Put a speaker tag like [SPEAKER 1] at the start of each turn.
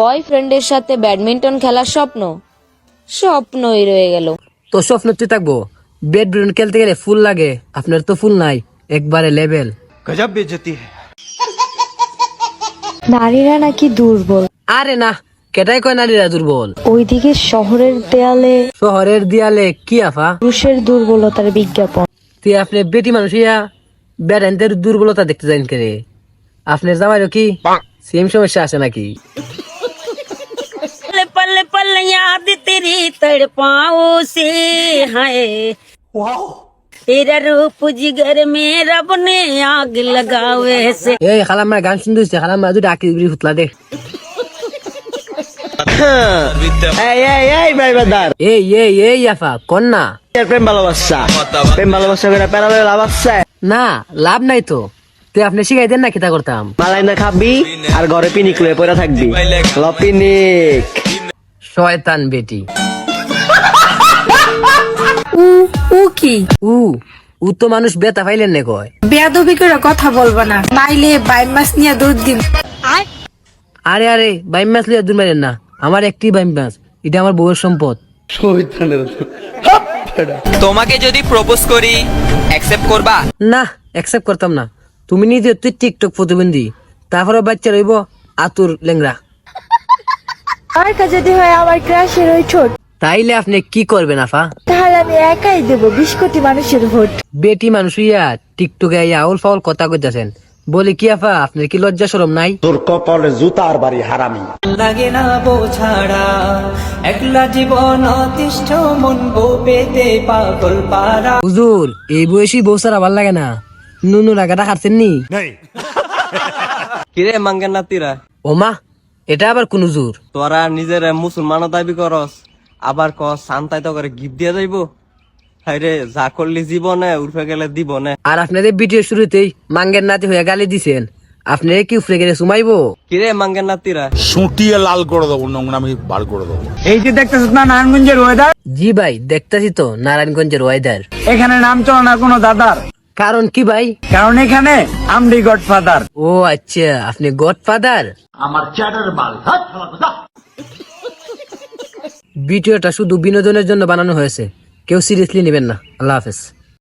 [SPEAKER 1] বয়ফ্রেন্ডের সাথে ব্যাডমিন্টন খেলার স্বপ্ন? স্বপ্নই রয়ে গেল।
[SPEAKER 2] তো স্বপ্ন তুই থাকব। ব্যাডমিন্টন খেলতে গেলে ফুল লাগে। আপনার তো ফুল নাই। একবারে লেভেল।
[SPEAKER 3] গজব বেজতি
[SPEAKER 4] নারীরা নাকি দুর্বল।
[SPEAKER 2] আরে না কেটাই কয় নারীরা দুর্বল?
[SPEAKER 4] ওইদিকে শহরের দেয়ালে
[SPEAKER 2] শহরের দেয়ালে কি আফা?
[SPEAKER 4] পুরুষের দুর্বলতার বিজ্ঞাপন।
[SPEAKER 2] তুই আপনি বেটি মানুষ ইয়া ব্যাডেন্টের দুর্বলতা দেখতে যাইন কেরে আপনার জামাইরও কি সেম সমস্যা আছে নাকি?
[SPEAKER 5] पल पल पल याद तेरी तड़पाओ से है तेरा रूप जिगर में रब ने आग लगावे से
[SPEAKER 2] এই খালাম্মা গান শুনতে হচ্ছে খালাম্মা দুটো আঁকি দিবি ফুতলা দে
[SPEAKER 6] এই এই এই ভাই বাদার
[SPEAKER 2] এই এই এই আফা কন্যা
[SPEAKER 6] প্রেম ভালোবাসা প্রেম ভালোবাসা করে প্যারালে লাভ আছে
[SPEAKER 2] না লাভ নাই তো তুই আপনি শিখাই দেন না কিতা করতাম
[SPEAKER 6] মালাই না খাবি আর ঘরে পিনিক লয়ে পড়ে থাকবি লপিনিক
[SPEAKER 2] শয়তান বেটি।
[SPEAKER 7] উ উ কি?
[SPEAKER 2] উ উ তো মানুষ বেতা পাইলেন নে কয়।
[SPEAKER 7] বেয়াদবি করে কথা বলব না। নাইলে বাইম মাছ নিয়ে দুধ দিন
[SPEAKER 2] আরে আরে বাইম মাছ লিয়া দূর মারেন না। আমার একটি বাইম মাছ এটা আমার বউয়ের সম্পদ।
[SPEAKER 8] তোমাকে যদি প্রপোজ করি অ্যাকসেপ্ট করবা?
[SPEAKER 2] না অ্যাকসেপ্ট করতাম না। তুমি নিজে তুই টিকটক প্রতিবন্ধী। তারপরে বাচ্চা রইব আতুর লেংরা
[SPEAKER 4] আমার কাছে যদি হয় আমার ক্রাশের ওই ছোট
[SPEAKER 2] তাইলে আপনি কি করবেন আফা?
[SPEAKER 4] তাহলে আমি একাই দেবো বিশ কোটি মানুষের ভোট।
[SPEAKER 2] বেটি মানুষ ইয়া টিকটকে ইয়া আউল ফাউল কথা কইতাছেন। বলি কি আফা আপনার কি লজ্জা শরম নাই?
[SPEAKER 9] তোর কপালে জুতার বাড়ি হারামি।
[SPEAKER 10] লাগে না বোঝাড়া একলা জীবন অতিষ্ঠ মন বো পেতে পাগল পারা
[SPEAKER 2] হুজুর এই বয়সী বউ সারা ভালো লাগে না। নুনু রাগাটা খাচ্ছেন নি?
[SPEAKER 6] কিরে মাঙ্গের নাতিরা?
[SPEAKER 2] ওমা এটা আবার কোন হুজুর
[SPEAKER 6] তোরা নিজের মুসলমানও দাবি করস আবার ক সান্তাই তো করে গিফট দিয়ে যাইব? হাইরে যা করলি জীবনে উঠে গেলে দিবনে।
[SPEAKER 2] আর আপনাদের ভিডিও শুরুতেই মাঙ্গের নাতি হয়ে গালি দিছেন। আপনারা কি উফরে গেলে সুমাইবো?
[SPEAKER 6] কিরে মাঙ্গের নাতিরা?
[SPEAKER 9] সুটিয়ে লাল করে দেবো নোংরামি বার করে দেবো।
[SPEAKER 10] এই যে দেখতেছ না নারায়ণগঞ্জের ওয়েদার
[SPEAKER 2] জি ভাই দেখতাছি তো নারায়ণগঞ্জের ওয়েদার
[SPEAKER 10] এখানে নাম চলে না কোনো দাদার?
[SPEAKER 2] কারণ কি ভাই?
[SPEAKER 10] কারণ এখানে আমি গডফাদার।
[SPEAKER 2] ও আচ্ছা আপনি গডফাদার?
[SPEAKER 9] আমার চ্যাটার বাল
[SPEAKER 2] ভিডিওটা শুধু বিনোদনের জন্য বানানো হয়েছে। কেউ সিরিয়াসলি নেবেন না। আল্লাহ হাফেজ।